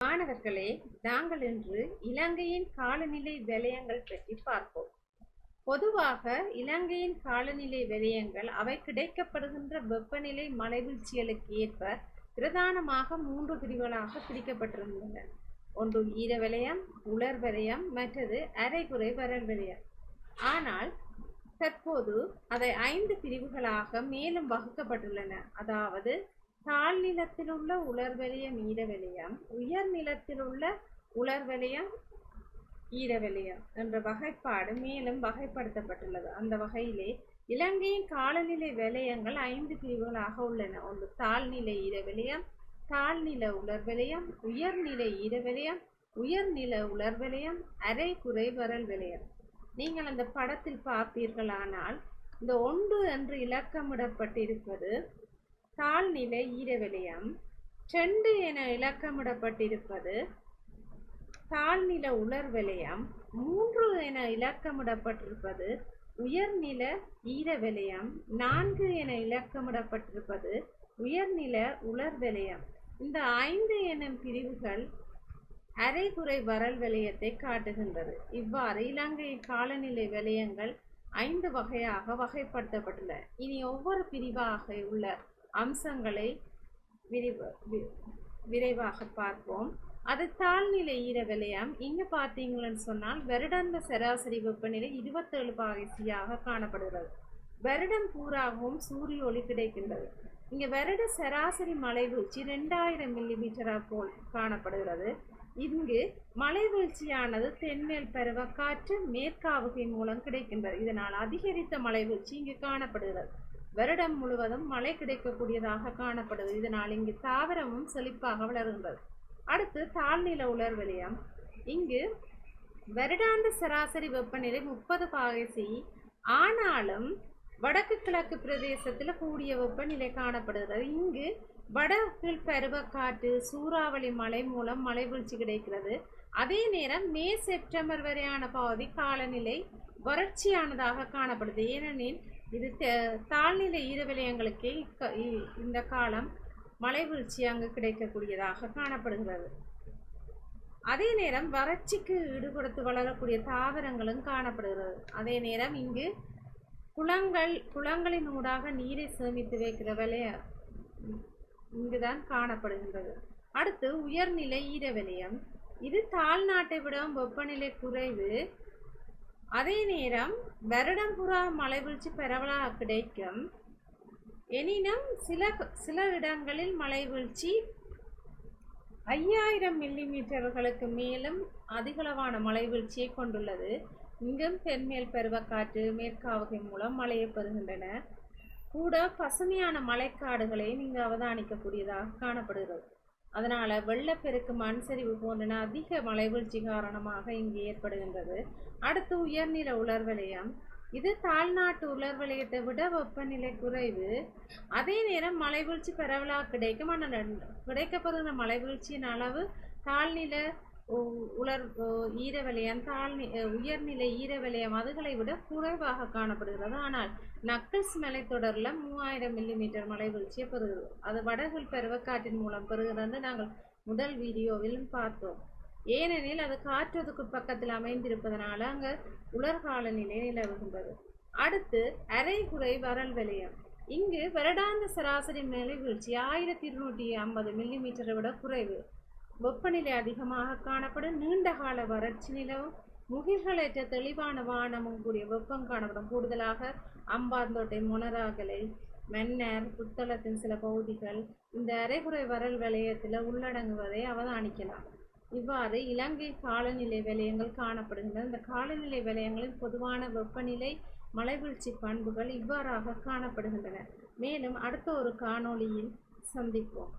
மாணவர்களே நாங்கள் இன்று இலங்கையின் காலநிலை வலயங்கள் பற்றி பார்ப்போம். பொதுவாக இலங்கையின் காலநிலை விளையங்கள் அவை கிடைக்கப்படுகின்ற வெப்பநிலை மலைவீழ்ச்சிகளுக்கு ஏற்ப பிரதானமாக மூன்று பிரிவுகளாக பிரிக்கப்பட்டிருந்தன ஒன்று ஈர வலயம் உலர் வலயம் மற்றது அரைகுறை வரல் விலையம் ஆனால் தற்போது அதை ஐந்து பிரிவுகளாக மேலும் வகுக்கப்பட்டுள்ளன. அதாவது தாழ்நிலத்தில் உள்ள உலர்வலயம் ஈரவலயம் உயர் நிலத்தில் உள்ள உலர்வலயம் ஈரவலயம் என்ற வகைப்பாடு மேலும் வகைப்படுத்தப்பட்டுள்ளது. அந்த வகையிலே இலங்கையின் காலநிலை வலயங்கள் ஐந்து பிரிவுகளாக உள்ளன. ஒன்று தாழ்நிலை ஈரவிலையம் தாழ்நில உலர்விலையம் உயர்நிலை ஈரவலயம் உயர்நில உலர்விலையம் அரை குறைவரல் விலையம் வலயம் நீங்கள் அந்த படத்தில் பார்ப்பீர்களானால் இந்த ஒன்று என்று இலக்கமிடப்பட்டிருப்பது தாழ்நிலை ஈரவிலையம் செண்டு என இலக்கமிடப்பட்டிருப்பது தாழ்நில உலர் விலையம் மூன்று என இலக்கமிடப்பட்டிருப்பது உயர்நில ஈர விலையம் நான்கு என இலக்கமிடப்பட்டிருப்பது உயர்நில உலர் விலையம் இந்த ஐந்து எனும் பிரிவுகள் அரைகுறை வரல் விலையத்தை காட்டுகின்றது. இவ்வாறு இலங்கை காலநிலை விலையங்கள் ஐந்து வகையாக வகைப்படுத்தப்பட்டுள்ளன. இனி ஒவ்வொரு பிரிவாக உள்ள அம்சங்களை விரிவ வி- விரைவாக பார்ப்போம். அது தாழ்நிலை ஈர இங்கே இங்கு பார்த்தீங்கன்னு சொன்னால் வருடாந்த சராசரி வெப்பநிலை இருபத்தேழு பாகைசியாக காணப்படுகிறது. வருடம் பூராகவும் சூரிய ஒளி கிடைக்கின்றது. இங்கே வருட சராசரி மலை வீழ்ச்சி ரெண்டாயிரம் மில்லிமீட்டராக போல் காணப்படுகிறது. இங்கு மலை வீழ்ச்சியானது தென்மேல் பருவக்காற்று மேற்காவுகை மூலம் கிடைக்கின்றது. இதனால் அதிகரித்த மலை வீழ்ச்சி இங்கு காணப்படுகிறது. வருடம் முழுவதும் மழை கிடைக்கக்கூடியதாக காணப்படுது. இதனால் இங்கு தாவரமும் செழிப்பாக வளர்கின்றது. அடுத்து தாழ்நில உலர் வலயம் இங்கு வருடாந்த சராசரி வெப்பநிலை முப்பது பாகைசி ஆனாலும் வடக்கு கிழக்கு பிரதேசத்தில் கூடிய வெப்பநிலை காணப்படுகிறது. இங்கு வடக்கில் பருவக்காற்று சூறாவளி மழை மூலம் மழை வீழ்ச்சி கிடைக்கிறது. அதே நேரம் மே செப்டம்பர் வரையான பகுதி காலநிலை வறட்சியானதாக காணப்படுது. ஏனெனில் இது தாழ்நிலை ஈரவலயங்களுக்கே இக்க- இ- இந்த காலம் மழை வீழ்ச்சி அங்கு கிடைக்கக்கூடியதாக காணப்படுகிறது. அதே நேரம் வறட்சிக்கு ஈடுபடுத்து வளரக்கூடிய தாவரங்களும் காணப்படுகிறது. அதே நேரம் இங்கு குளங்கள் குளங்களின் ஊடாக நீரை சேமித்து வைக்கிற விலைய இங்குதான் காணப்படுகின்றது. அடுத்து உயர்நிலை ஈரவலயம் இது தாழ்நாட்டை விட வெப்பநிலை குறைவு அதே நேரம் வருடம் புறா மலைவீழ்ச்சி பரவலாக கிடைக்கும். எனினும் சில சில இடங்களில் மலைவீழ்ச்சி ஐயாயிரம் மில்லிமீட்டர்களுக்கு மேலும் அதிகளவான மலைவீழ்ச்சியை கொண்டுள்ளது. இங்கும் தென்மேல் பருவக்காற்று மேற்காவகை மூலம் மழையை பெறுகின்றன கூட பசுமையான மலைக்காடுகளை இங்கு அவதானிக்கக்கூடியதாக காணப்படுகிறது. அதனால் வெள்ளப்பெருக்கு மண் சரிவு போன்றன அதிக மலைவீழ்ச்சி காரணமாக இங்கு ஏற்படுகின்றது. அடுத்து உயர்நில உலர்வலயம். இது தாழ்நாட்டு உலர்வலயத்தை விட வெப்பநிலை குறைவு. அதே நேரம் மலைவீழ்ச்சி பரவலாக கிடைக்கும். ஆனால் கிடைக்கப்படுகிற மலைவீழ்ச்சியின் அளவு தாழ்நில உலர் ஈர ஈரவலயம் தாழ்நி உயர்நிலை உயர்நிலை ஈரவலயம் அதுகளை விட குறைவாக காணப்படுகிறது. ஆனால் நக்கல்ஸ் மலைத்தொடரில் மூவாயிரம் மில்லிமீட்டர் மழை வீழ்ச்சியை பெறுகிறது. அது வடகில் பருவக்காற்றின் மூலம் பெறுகிறது நாங்கள் முதல் வீடியோவிலும் பார்த்தோம். ஏனெனில் அது காற்றதுக்கு பக்கத்தில் அமைந்திருப்பதனால அங்கே உலர்கால நிலை நிலவுகின்றது. அடுத்து அரைகுறை வரல் விலையம் இங்கு வருடாந்த சராசரி மழை வீழ்ச்சி ஆயிரத்தி இருநூற்றி ஐம்பது மில்லிமீட்டரை விட குறைவு. வெப்பநிலை அதிகமாக காணப்படும் நீண்டகால வறட்சி நிலவும் முகில்களற்ற தெளிவான வானமும் கூடிய வெப்பம் காணப்படும். கூடுதலாக அம்பாந்தோட்டை மொனராகலை மன்னர் புத்தளத்தின் சில பகுதிகள் இந்த அரைகுறை வரல் வலயத்தில் உள்ளடங்குவதை அவதானிக்கலாம். இவ்வாறு இலங்கை காலநிலை வலயங்கள் காணப்படுகின்றன. இந்த காலநிலை வலயங்களின் பொதுவான வெப்பநிலை மலைவீழ்ச்சி பண்புகள் இவ்வாறாக காணப்படுகின்றன. மேலும் அடுத்த ஒரு காணொளியில் சந்திப்போம்.